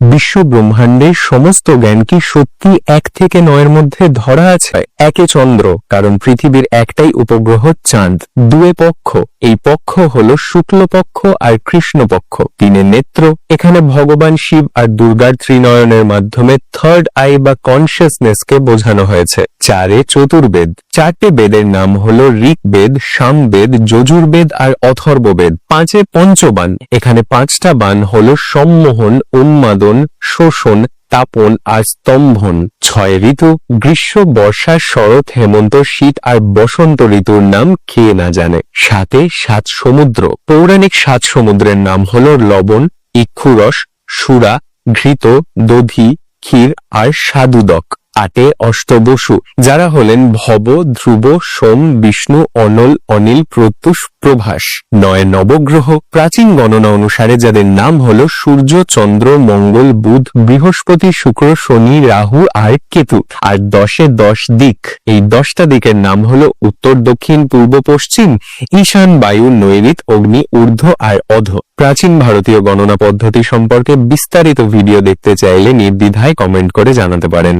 বিশ্ব ব্রহ্মাণ্ডের সমস্ত জ্ঞান কি সত্যি এক থেকে নয়ের মধ্যে ধরা আছে? একে চন্দ্র, কারণ পৃথিবীর একটাই উপগ্রহ চাঁদ। দুয়ে পক্ষ, এই পক্ষ হলো শুক্লপক্ষ আর কৃষ্ণপক্ষ। তিনে নেত্র, এখানে ভগবান শিব আর দুর্গার ত্রিনয়নের মাধ্যমে থার্ড আই বা কনসিয়াসনেসকে বোঝানো হয়েছে। চারে চতুর্বেদ, চারটে বেদের নাম হলো ঋগ্বেদ, সামবেদ, যজুর্বেদ আর অথর্ববেদ। পাঁচে পঞ্চবান, এখানে পাঁচটা বান হলো সম্মোহন, উন্মাদন শোষণ তাপন আর স্তম্ভন। ছয় ঋতু, গ্রীষ্ম, বর্ষা, শরৎ, হেমন্ত, শীত আর বসন্ত ঋতুর নাম কে না জানে। সাতে সাত সমুদ্র। পৌরাণিক সাত সমুদ্রের নাম হলো লবণ, ইক্ষুরস, সুরা, ঘৃত, দধি, ক্ষীর আর সাধুদক। আটে অষ্টবসু, যারা হলেন ভব, ধ্রুব, সোম, বিষ্ণু, অনল, অনিল, প্রত্যুষ, প্রভাস। নয় নবগ্রহ, প্রাচীন গণনা অনুসারে যাদের নাম হল সূর্য, চন্দ্র, মঙ্গল, বুধ, বৃহস্পতি, শুক্র, শনি, রাহু আর কেতু। আর দশে দশ দিক, এই দশটা দিকের নাম হল উত্তর, দক্ষিণ, পূর্ব, পশ্চিম, ঈশান, বায়ু নৈরিত অগ্নি, ঊর্ধ্ব আর অধ। প্রাচীন ভারতীয় গণনা পদ্ধতি সম্পর্কে বিস্তারিত ভিডিও দেখতে চাইলে নির্দ্বিধায় কমেন্ট করে জানাতে পারেন।